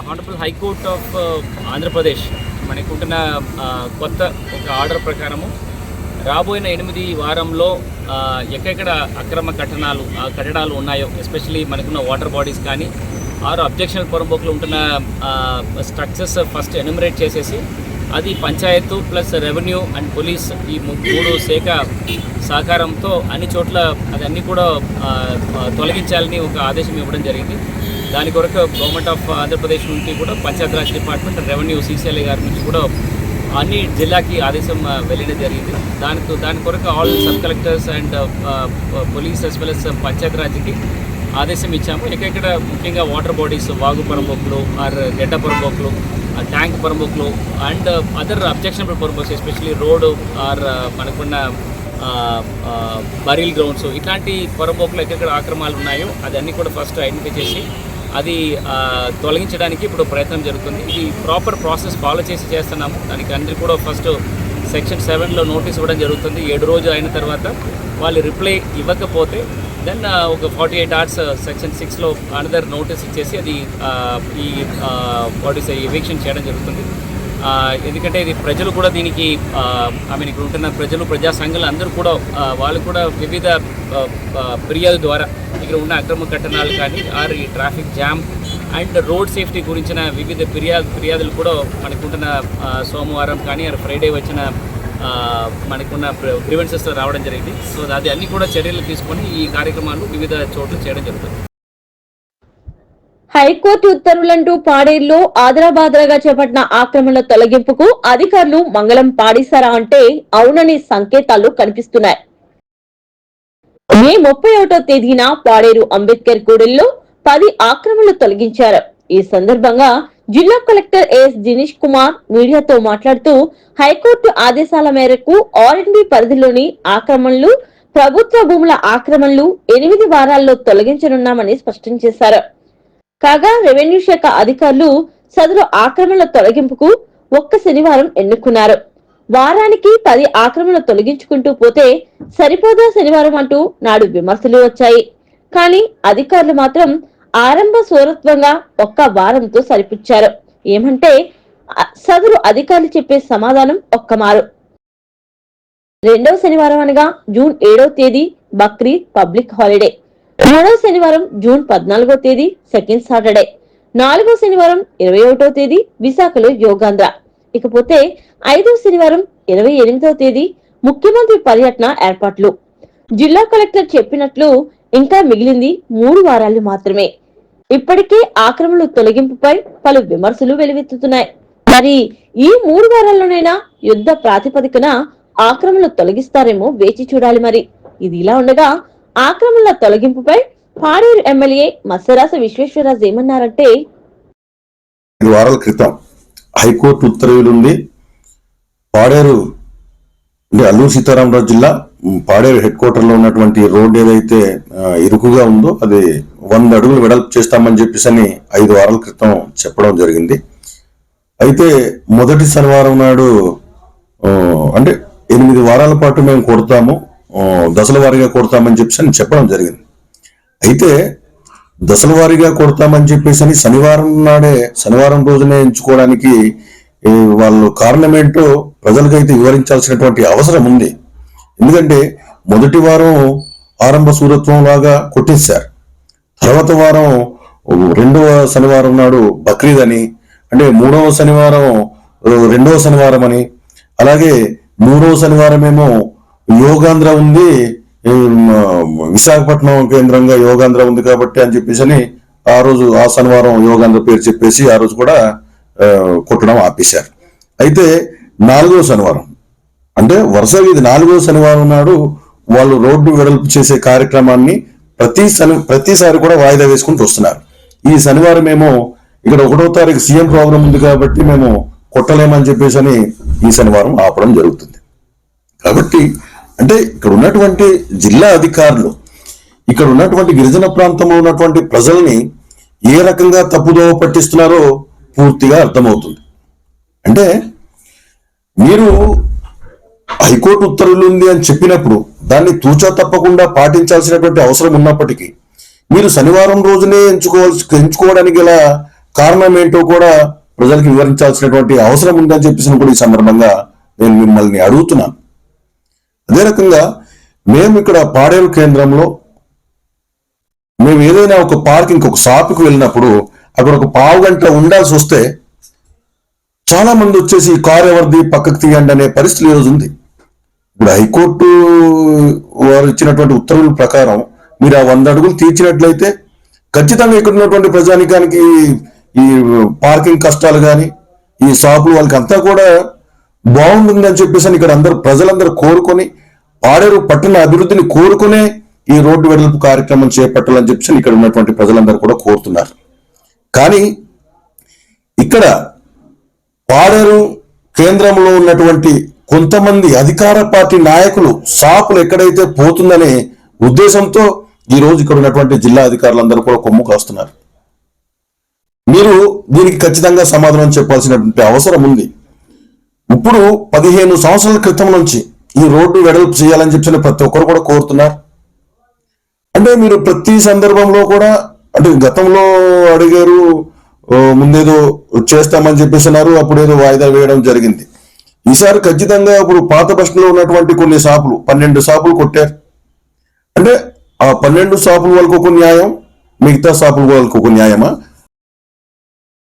Honourable high court of Andhra Pradesh మనకుంటున్న కొత్త ఒక order ప్రకారము రాబోయిన ఎనిమిది వారంలో ఎక్కడెక్కడ అక్రమ కట్టడాలు ఆ, కట్టడాలు ఉన్నాయో ఎస్పెషలీ మనకున్న వాటర్ బాడీస్ కానీ ఆరు అబ్జెక్షన్ పొరంబోకులు ఉంటున్న స్ట్రక్చర్స్ ఫస్ట్ ఎన్యుమరేట్ చేసేసి అది panchayat plus revenue and police ఈ మూడు శాఖ సహకారంతో అన్ని చోట్ల అదన్నీ కూడా తొలగించాలని ఒక ఆదేశం ఇవ్వడం జరిగింది. దాని కొరకు గవర్నమెంట్ ఆఫ్ ఆంధ్రప్రదేశ్ నుంచి కూడా పంచాయతీరాజ్ డిపార్ట్మెంట్ రెవెన్యూ సీసీఎల్ఏ గారి నుంచి కూడా అన్ని జిల్లాకి ఆదేశం వెళ్ళడం జరిగింది. దానితో దాని కొరకు all sub collectors and police as well as పంచాయతీరాజ్కి ఆదేశం ఇచ్చాము. ఎక్కడెక్కడ ముఖ్యంగా వాటర్ బాడీస్ వాగు పరంబొక్కులు ఆర్ గడ్డ పరంబొక్కులు ట్యాంక్ పరంబొక్కులు అండ్ అదర్ అబ్జెక్షనబుల్ పరంబొక్స్ ఎస్పెషలీ రోడ్ ఆర్ మనకున్న బరీల్ గ్రౌండ్స్. ఇట్లాంటి పొరపోకులు ఎక్కడెక్కడ ఆక్రమాలు ఉన్నాయో అదన్నీ కూడా ఫస్ట్ ఐడెంటిఫై చేసి అది తొలగించడానికి ఇప్పుడు ప్రయత్నం జరుగుతుంది. ఇది ప్రాపర్ ప్రాసెస్ ఫాలో చేసి చేస్తున్నాము. దానికి అందరికీ కూడా ఫస్ట్ సెక్షన్ సెవెన్లో నోటీస్ ఇవ్వడం జరుగుతుంది. ఏడు రోజు అయిన తర్వాత వాళ్ళు రిప్లై ఇవ్వకపోతే దెన్ ఒక ఫార్టీ ఎయిట్ అవర్స్ సెక్షన్ సిక్స్లో అనదర్ నోటీస్ ఇచ్చేసి అది ఈ బాడీస్ ఎవిక్షన్ చేయడం జరుగుతుంది. ఎందుకంటే ఇది ప్రజలు కూడా దీనికి ఐ మీన్ ఇక్కడ ఉంటున్న ప్రజలు ప్రజా సంఘాలు అందరూ కూడా వాళ్ళు కూడా వివిధ ఫిర్యాదు ద్వారా ఇక్కడ ఉన్న అక్రమ కట్టణాలు కానీ ఆర్ ఈ traffic jam and road safety గురించిన వివిధ ఫిర్యాదు ఫిర్యాదులు కూడా మనకుంటున్న సోమవారం కానీ ఆర్ ఫ్రైడే వచ్చిన మనకున్న గ్రీవెన్సెస్ రావడం జరిగింది. సో అది అన్ని కూడా చర్యలు తీసుకొని ఈ కార్యక్రమాలు వివిధ చోట్ల చేయడం జరుగుతుంది. హైకోర్టు ఉత్తర్వులంటూ పాడేరులో ఆదరాబాదరాగా చేపట్టిన ఆక్రమణల తొలగింపుకు అధికారులు మంగళం పాడేశారా అంటే అవుననే సంకేతాలు కనిపిస్తున్నాయి. మే ముప్పై ఒకటో తేదీన పాడేరు అంబేద్కర్ కూడలిలో పది ఆక్రమణలు తొలగించారు. ఈ సందర్భంగా జిల్లా కలెక్టర్ ఎస్ దినేష్ కుమార్ మీడియాతో మాట్లాడుతూ హైకోర్టు ఆదేశాల మేరకు ఆర్ఎండ్బి పరిధిలోని ఆక్రమణలు ప్రభుత్వ భూముల ఆక్రమణలు ఎనిమిది వారాల్లో తొలగించనున్నామని స్పష్టం చేశారు. కాగా రెవెన్యూ శాఖ అధికారులు సదరు ఆక్రమణల తొలగింపుకు ఒక్క శనివారం ఎన్నుకున్నారు. వారానికి పది ఆక్రమణలు తొలగించుకుంటూ పోతే సరిపోదా శనివారం అంటూ నాడు విమర్శలు వచ్చాయి. కానీ అధికారులు మాత్రం ఆరంభ స్వరత్వంగా ఒక్క వారంతో సరిపుచ్చారు. ఏమంటే సదరు అధికారులు చెప్పే సమాధానం ఒక్క మారు. రెండవ శనివారం అనగా జూన్ ఏడవ తేదీ బక్రీద్ పబ్లిక్ హాలిడే. మూడవ శనివారం జూన్ పద్నాలుగో తేదీ సెకండ్ సాటర్డే. నాలుగో శనివారం ఇరవై ఒకటో తేదీ విశాఖలో యోగాంధ్ర. ఇకపోతే ఐదో శనివారం ఇరవై ఎనిమిదవ తేదీ ముఖ్యమంత్రి పర్యటన ఏర్పాట్లు. జిల్లా కలెక్టర్ చెప్పినట్లు ఇంకా మిగిలింది మూడు వారాలు మాత్రమే. ఇప్పటికే ఆక్రమణలు తొలగింపుపై పలు విమర్శలు వెలువెత్తుతున్నాయి. మరి ఈ మూడు వారాల్లోనైనా యుద్ధ ప్రాతిపదికన ఆక్రమణలు తొలగిస్తారేమో వేచి చూడాలి మరి. ఇది ఇలా ఉండగా ఆక్రమణల తొలగింపుపై పాడేరు ఎమ్మెల్యే మత్సరాస విశ్వేశ్వరరాజు ఏమన్నారంటే ఐదు వారాల క్రితం హైకోర్టు ఉత్తర్వులుంది పాడేరు అంటే అల్లూరు సీతారామరాజు జిల్లా పాడేరు హెడ్ క్వార్టర్లో ఉన్నటువంటి రోడ్డు ఏదైతే ఇరుకుగా ఉందో అది వంద అడుగులు వెడల్పు చేస్తామని చెప్పేసి అని ఐదు వారాల క్రితం చెప్పడం జరిగింది. అయితే మొదటి శనివారం నాడు అంటే ఎనిమిది వారాల పాటు మేము కొడతాము. దశల వారీగా కొడతామని చెప్పేసి అని చెప్పడం జరిగింది. అయితే దశల వారీగా కొడతామని చెప్పేసి అని శనివారం నాడే శనివారం రోజునే ఎంచుకోవడానికి వాళ్ళు కారణం ఏంటో ప్రజలకైతే వివరించాల్సినటువంటి అవసరం ఉంది. ఎందుకంటే మొదటి వారం ఆరంభ సూరత్వం లాగా కొట్టేశారు. తర్వాత వారం రెండవ శనివారం నాడు బక్రీద్ అని అంటే మూడవ శనివారం రెండవ శనివారం అని అలాగే మూడవ శనివారం ఏమో యోగాంధ్ర ఉంది విశాఖపట్నం కేంద్రంగా యోగాంధ్ర ఉంది కాబట్టి అని చెప్పేసి అని ఆ రోజు ఆ శనివారం యోగాంధ్ర పేరు చెప్పేసి ఆ రోజు కూడా కొట్టడం ఆపేశారు. అయితే నాలుగో శనివారం అంటే వరుసగా ఇది నాలుగో శనివారం నాడు వాళ్ళు రోడ్డు వెడల్పు చేసే కార్యక్రమాన్ని ప్రతి శని ప్రతిసారి కూడా వాయిదా వేసుకుంటూ వస్తున్నారు. ఈ శనివారం ఏమో ఇక్కడ ఒకటో తారీఖు సీఎం ప్రోగ్రాం ఉంది కాబట్టి మేము కొట్టలేమని చెప్పేసి అని ఈ శనివారం ఆపడం జరుగుతుంది. కాబట్టి అంటే ఇక్కడ ఉన్నటువంటి జిల్లా అధికారులు ఇక్కడ ఉన్నటువంటి గిరిజన ప్రాంతంలో ఉన్నటువంటి ప్రజల్ని ఏ రకంగా తప్పుదోవ పట్టిస్తున్నారో పూర్తిగా అర్థమవుతుంది. అంటే మీరు హైకోర్టు ఉత్తర్వులు ఉంది అని చెప్పినప్పుడు దాన్ని తూచా తప్పకుండా పాటించాల్సినటువంటి అవసరం ఉన్నప్పటికీ మీరు శనివారం రోజునే ఎంచుకోవాల్సి ఎంచుకోవడానికి గల కారణం ఏంటో కూడా ప్రజలకు వివరించాల్సినటువంటి అవసరం ఉందని చెప్పేసి కూడా ఈ సందర్భంగా నేను మిమ్మల్ని అడుగుతున్నాను. అదే రకంగా మేము ఇక్కడ పాడేరు కేంద్రంలో మేము ఏదైనా ఒక పార్కింగ్ ఒక షాప్కి వెళ్ళినప్పుడు అక్కడ ఒక పావు గంట ఉండాల్సి వస్తే చాలా మంది వచ్చేసి ఈ కారు ఎవరిది? పక్కకు తీయండి అనే పరిస్థితి ఈరోజు ఉంది. ఇప్పుడు హైకోర్టు వారు ఇచ్చినటువంటి ఉత్తర్వుల ప్రకారం మీరు ఆ వంద అడుగులు తీర్చినట్లయితే ఖచ్చితంగా ఇక్కడ ఉన్నటువంటి ప్రజానికానికి ఈ పార్కింగ్ కష్టాలు కానీ ఈ షాపులు వాళ్ళకి అంతా కూడా బాగుంటుంది అని చెప్పేసి అని ఇక్కడ అందరూ ప్రజలందరూ కోరుకొని ఆడేరు పట్టణ అభివృద్ధిని కోరుకునే ఈ రోడ్డు వెడల్పు కార్యక్రమం చేపట్టాలని చెప్పేసి ఇక్కడ ఉన్నటువంటి ప్రజలందరూ కూడా కోరుతున్నారు. కానీ ఇక్కడ పాడేరు కేంద్రంలో ఉన్నటువంటి కొంతమంది అధికార పార్టీ నాయకులు షాపులు ఎక్కడైతే పోతుందనే ఉద్దేశంతో ఈ రోజు ఇక్కడ ఉన్నటువంటి జిల్లా అధికారులందరూ కూడా కొమ్ము కాస్తున్నారు మీరు దీనికి ఖచ్చితంగా సమాధానం చెప్పాల్సినటువంటి అవసరం ఉంది. ఇప్పుడు పదిహేను సంవత్సరాల క్రితం నుంచి ఈ రోడ్డు వెడల్పు చేయాలని చెప్పిన ప్రతి ఒక్కరు కూడా కోరుతున్నారు. అంటే మీరు ప్రతి సందర్భంలో కూడా అంటే గతంలో అడిగారు ముందేదో చేస్తామని చెప్పేసినారు అప్పుడు ఏదో వాయిదా వేయడం జరిగింది. ఈసారి ఖచ్చితంగా ఇప్పుడు పాత బస్సులో ఉన్నటువంటి కొన్ని షాపులు పన్నెండు షాపులు కొట్టారు. అంటే ఆ పన్నెండు షాపుల వాళ్ళకు ఒక న్యాయం మిగతా షాపుల వాళ్ళకు ఒక న్యాయమా?